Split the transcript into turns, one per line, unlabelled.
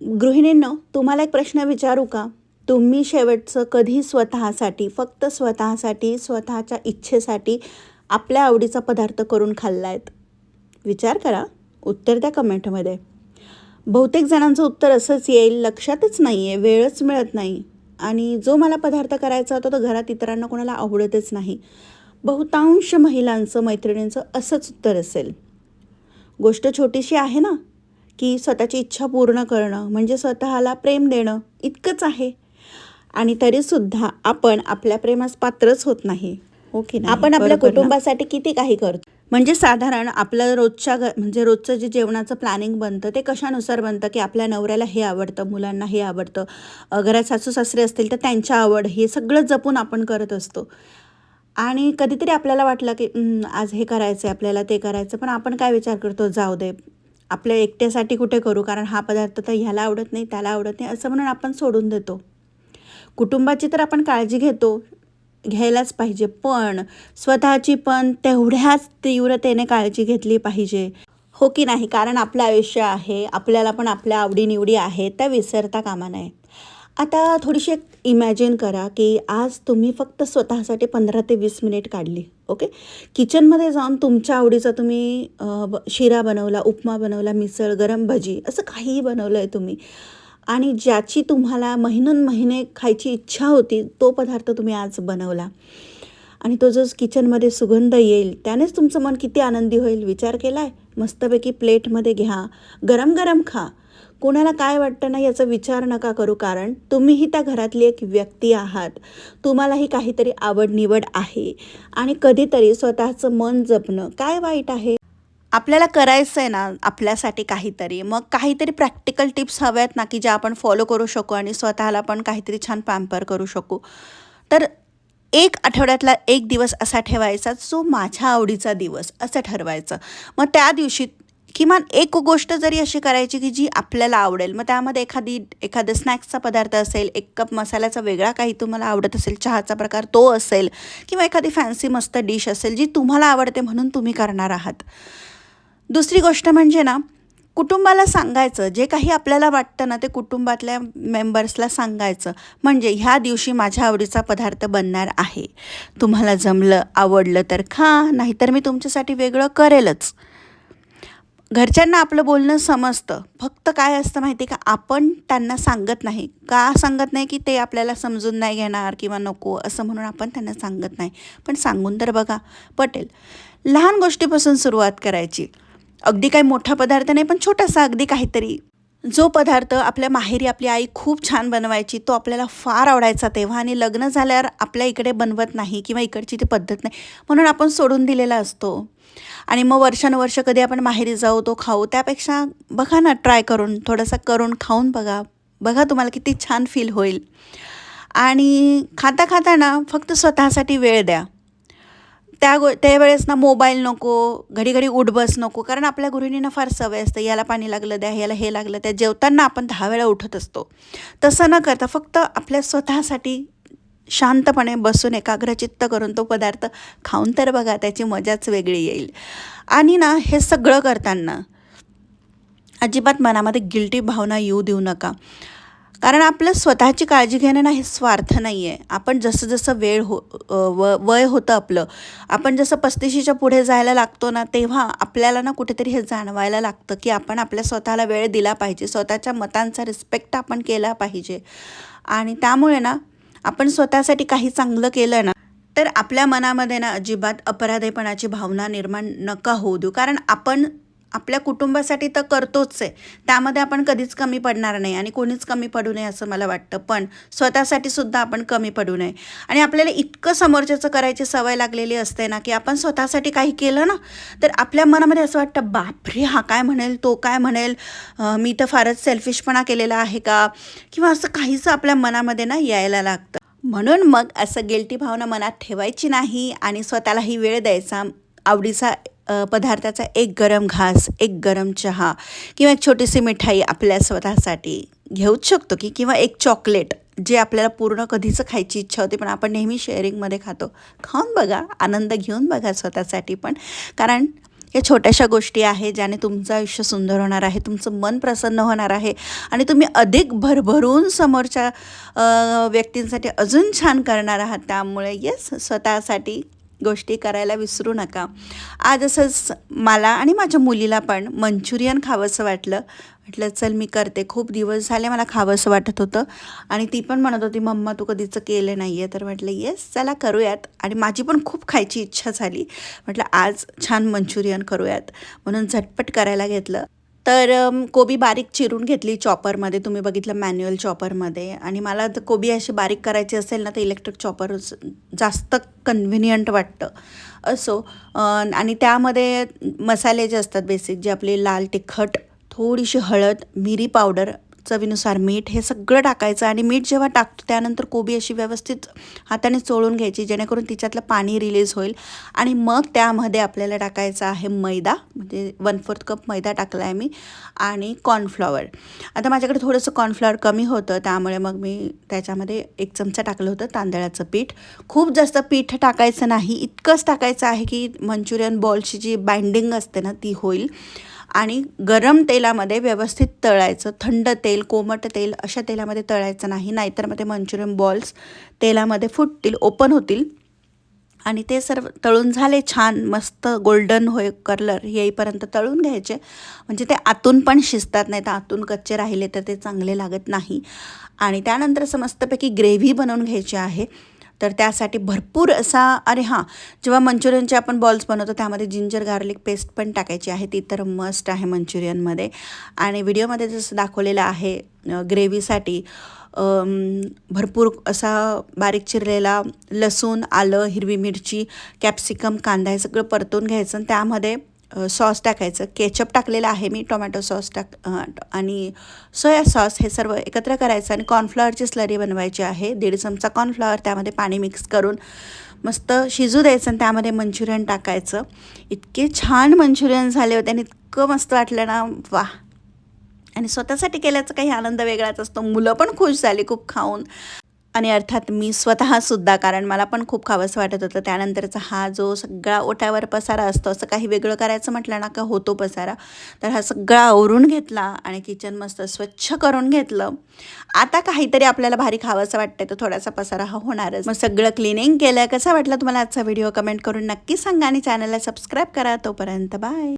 गृहिणींनो तुम्हाला एक प्रश्न विचारू का? तुम्ही शेवटचं कधी स्वतःसाठी फक्त स्वतःसाठी स्वतःच्या इच्छेसाठी आपल्या आवडीचा पदार्थ करून खाल्ला आहेत विचार करा. उत्तर द्या कमेंटमध्ये. बहुतेक जणांचं उत्तर असंच येईल लक्षातच नाही आहे वेळच मिळत नाही. आणि जो मला पदार्थ करायचा होता तो घरात इतरांना कोणाला आवडतच नाही. बहुतांश महिलांचं मैत्रिणींचं असंच उत्तर असेल. गोष्ट छोटीशी आहे ना? की स्वतःची इच्छा पूर्ण करणं म्हणजे स्वतःला प्रेम देणं इतकंच आहे. आणि तरीसुद्धा आपण आपल्या प्रेमास पात्रच होत नाही. ओके ना आपण आपल्या कुटुंबासाठी किती काही करतो? म्हणजे साधारण आपलं रोजच्या घ म्हणजे रोजचं जे जेवणाचं प्लॅनिंग बनतं ते कशानुसार बनतं? की आपल्या नवऱ्याला हे आवडतं मुलांना हे आवडतं घरात सासू सासरे असतील तर त्यांच्या आवड हे सगळं जपून आपण करत असतो. आणि कधीतरी आपल्याला वाटलं की "हं, आज हे करायचं आहे आपल्याला ते करायचं पण आपण काय विचार करतो? जाऊ दे आपल्या एकट्यासाठी कुठे करू? कारण हा पदार्थ तर ह्याला आवडत नाही त्याला आवडत नाही असं म्हणून आपण सोडून देतो. कुटुंबाची तर आपण काळजी घेतो घ्यायलाच पाहिजे. पण स्वतःची पण तेवढ्याच तीव्रतेने काळजी घेतली पाहिजे. हो की नाही? कारण आपलं आयुष्य आहे आपल्याला पण आपल्या आवडीनिवडी आहेत त्या विसरता कामा नये. आता थोडीशी एक इमॅजिन करा की आज तुम्ही फक्त स्वतःसाठी पंधरा ते वीस मिनिट काढली ओके किचनमध्ये जाऊन तुमच्या आवडीचा तुम्ही ब- शिरा बनवला उपमा बनवला मिसळ गरम भजी असं काहीही बनवलं आहे तुम्ही. आणि ज्याची तुम्हाला महिनोन महिने खायची इच्छा होती तो पदार्थ तुम्ही आज बनवला. आणि तो जो किचनमध्ये सुगंध येईल त्यानेच तुमचं मन किती आनंदी होईल विचार केला आहे मस्तपैकी प्लेटमध्ये घ्या गरम गरम खा. कोणाला काय वाटतं ना याचा विचार नका करू कारण तुम्हीही त्या घरातली एक व्यक्ती आहात. तुम्हालाही काहीतरी आवड निवड आहे. आणि कधीतरी स्वतःचं मन जपणं काय वाईट आहे? आपल्याला करायचं आहे ना आपल्यासाठी काहीतरी. मग काहीतरी प्रॅक्टिकल टिप्स हव्यात ना की ज्या आपण फॉलो करू शकू आणि स्वतःला पण काहीतरी छान पॅम्पर करू शकू. तर एक आठवड्यातला एक दिवस असा ठेवायचा जो माझ्या आवडीचा दिवस असं ठरवायचं. मग त्या दिवशी किमान एक गोष्ट जरी अशी करायची की जी आपल्याला आवडेल. मग त्यामध्ये एखादी एखादं स्नॅक्सचा पदार्थ असेल एक कप मसाल्याचा वेगळा काही तुम्हाला आवडत असेल चहाचा प्रकार तो असेल किंवा एखादी फॅन्सी मस्त डिश असेल जी तुम्हाला आवडते म्हणून तुम्ही करणार आहात. दुसरी गोष्ट म्हणजे ना कुटुंबाला सांगायचं जे काही आपल्याला वाटतं ना ते कुटुंबातल्या मेंबर्सला सांगायचं म्हणजे ह्या दिवशी माझ्या आवडीचा पदार्थ बनणार आहे. तुम्हाला जमलं आवडलं तर खा नाहीतर मी तुमच्यासाठी वेगळं करेलच. घरच्यांना आपलं बोलणं समजतं. फक्त काय असतं माहिती आहे का? आपण त्यांना सांगत नाही. का सांगत नाही की ते आपल्याला समजून नाही घेणार किंवा नको असं म्हणून आपण त्यांना सांगत नाही. पण सांगून तर बघा. पटेल लहान गोष्टीपासून सुरुवात करायची. अगदी काही मोठा पदार्थ नाही पण छोटासा अगदी काहीतरी जो पदार्थ आपल्या माहेरी आपली आई खूप छान बनवायची तो आपल्याला फार आवडायचा तेव्हा आणि लग्न झाल्यावर आपल्या इकडे बनवत नाही किंवा इकडची ती पद्धत नाही म्हणून आपण सोडून दिलेला असतो. आणि मग वर्षानुवर्ष कधी आपण माहेरी जाऊ तो खाऊ त्यापेक्षा बघा ना ट्राय करून थोडंसं करून खाऊन बघा. बघा तुम्हाला किती छान फील होईल. आणि खाता खाता ना फक्त स्वतःसाठी वेळ द्या. त्या गो त्यावेळेस ना मोबाईल नको घडी घडी उठबस नको कारण आपल्या गृहिणींना फार सवय असते याला पाणी लागलं द्या याला हे लागलं त्या जेवताना आपण दहा वेळा उठत असतो. तसं न करता फक्त आपल्या स्वतःसाठी शांतपणे बसून एकाग्रचित्त करून तो पदार्थ खाऊन तर बघा त्याची मजाच वेगळी येईल. आणि ना हे सगळं करताना अजिबात मनामध्ये गिल्टी भावना येऊ देऊ नका. कारण आपलं स्वतःची काळजी घेणं ना हे स्वार्थ नाही आहे आपण जसं जसं वेळ हो व वय होतं आपलं आपण जसं पस्तीशीच्या पुढे जायला लागतो ना तेव्हा आपल्याला ना कुठेतरी हे जाणवायला लागतं की आपण आपल्या स्वतःला वेळ दिला पाहिजे. स्वतःच्या मतांचा रिस्पेक्ट आपण केला पाहिजे. आणि त्यामुळे ना आपण स्वतःसाठी काही चांगलं केलं ना तर आपल्या मनामध्ये ना अजिबात अपराधेपणाची भावना निर्माण नका होऊ देऊ. कारण आपण आपल्या कुटुंबासाठी तर करतोच आहे. त्यामध्ये आपण कधीच कमी पडणार नाही आणि कोणीच कमी पडू नये असं मला वाटतं. पण स्वतःसाठी सुद्धा आपण कमी पडू नये. आणि आपल्याला इतकं समोरच्याचं करायची सवय लागलेली असते ना की आपण स्वतःसाठी काही केलं ना तर आपल्या मनामध्ये असं वाटतं बापरे हा काय म्हणेल तो काय म्हणेल? मी तर फारच सेल्फिशपणा केलेला आहे का? किंवा असं काहीच आपल्या मनामध्ये ना यायला लागतं. म्हणून मग असं गिल्टी भावना मनात ठेवायची नाही आणि स्वतःलाही वेळ द्यायचा आवडीचा पदार्थाचा एक गरम घास एक गरम चहा किंवा एक छोटीशी मिठाई आपल्या स्वतःसाठी घेऊच शकतो की किंवा एक चॉकलेट जे आपल्याला पूर्ण कधीच खायची इच्छा होती पण आपण नेहमी शेअरिंगमध्ये खातो. खाऊन बघा आनंद घेऊन बघा स्वतःसाठी पण. कारण या छोट्याशा गोष्टी आहे ज्याने तुमचं आयुष्य सुंदर होणार आहे तुमचं मन प्रसन्न होणार आहे आणि तुम्ही अधिक भरभरून समोरच्या व्यक्तींसाठी अजून छान करणार आहात. त्यामुळे येस स्वतःसाठी गोष्टी करायला विसरू नका. आज असंच मला आणि माझ्या मुलीला पण मंचुरियन खावंसं वाटलं. म्हटलं चल मी करते. खूप दिवस झाले मला खावंसं वाटत होतं. आणि ती पण म्हणत होती मम्मा तू कधीचं केलं नाही आहे तर म्हटलं येस चला करूयात. आणि माझी पण खूप खायची इच्छा झाली. म्हटलं आज छान मंचुरियन करूयात. म्हणून झटपट करायला घेतलं. तर कोबी बारीक चिरून घेतली चॉपरमध्ये. तुम्ही बघितलं मॅन्युअल चॉपरमध्ये. आणि मला जर कोबी अशी बारीक करायची असेल ना तर इलेक्ट्रिक चॉपर जास्त कन्व्हिनियंट वाटतं. असो आणि त्यामध्ये मसाले जे असतात बेसिक जे आपले लाल तिखट थोडीशी हळद मिरी पावडर चवीनुसार मीठ हे सगळं टाकायचं आणि मीठ जेव्हा टाकतो त्यानंतर कोबी अशी व्यवस्थित हाताने चोळून घ्यायची जेणेकरून तिच्यातलं पाणी रिलीज होईल. आणि मग त्यामध्ये आपल्याला टाकायचं आहे मैदा म्हणजे वन फोर्थ कप मैदा टाकला आहे मी आणि कॉर्नफ्लॉवर आता माझ्याकडे थोडंसं कॉर्नफ्लॉवर कमी होतं त्यामुळे मग मी त्याच्यामध्ये एक चमचा टाकलं होतं तांदळाचं पीठ. खूप जास्त पीठ टाकायचं नाही इतकंच टाकायचं आहे की मंचुरियन बॉलची जी बाइंडिंग असते ना ती होईल. आणि गरम तेलामध्ये व्यवस्थित तळायचं. थंड तेल कोमट तेल अशा तेलामध्ये तळायचं नाही. नाहीतर मग ते मंचुरियन बॉल्स तेलामध्ये फुटतील ओपन होतील. आणि ते सर्व तळून झाले छान मस्त गोल्डन होय कलर येईपर्यंत तळून घ्यायचे. म्हणजे ते आतून पण शिजतात नाही तर आतून कच्चे राहिले तर ते चांगले लागत नाही. आणि त्यानंतर असं मस्तपैकी ग्रेव्ही बनवून घ्यायची आहे. तर त्यासाठी भरपूर असा अरे हां जेव्हा मंचुरियनचे आपण बॉल्स बनवतो त्यामध्ये जिंजर गार्लिक पेस्ट पण टाकायची आहे. ती तर मस्ट आहे मंचुरियनमध्ये. आणि व्हिडिओमध्ये जसं दाखवलेलं आहे ग्रेव्हीसाठी भरपूर असा बारीक चिरलेला लसूण आलं हिरवी मिरची कॅप्सिकम कांदा हे सगळं परतून घ्यायचं. आणि त्यामध्ये सॉस टाकायचं. केचप टाकलेलं आहे मी टोमॅटो सॉस टाक आणि सोया सॉस हे सर्व एकत्र करायचं आणि कॉर्नफ्लॉवरची स्लरी बनवायची आहे. दीड चमचा कॉर्नफ्लॉवर त्यामध्ये पाणी मिक्स करून मस्त शिजू द्यायचं आणि त्यामध्ये मंचुरियन टाकायचं. इतके छान मंचुरियन झाले होते आणि इतकं मस्त वाटलं ना वा आणि स्वतःसाठी केल्याचा काही आनंद वेगळाच असतो. मुलं पण खुश झाली खूप खाऊन. आणि अर्थात मी स्वतःसुद्धा कारण मला पण खूप खावंसं वाटत होतं. त्यानंतरचा हा जो सगळा ओट्यावर पसारा असतो असं काही वेगळं करायचं म्हटलं ना का होतो पसारा. तर हा सगळा आवरून घेतला आणि किचन मस्त स्वच्छ करून घेतलं. आता काहीतरी आपल्याला भारी खावंसं वाटतं तर थोडासा पसारा हा होणारच. मग सगळं क्लिनिंग केलं. कसा वाटलं तुम्हाला आजचा व्हिडिओ कमेंट करून नक्की सांगा आणि चॅनलला सबस्क्राईब करा. तोपर्यंत बाय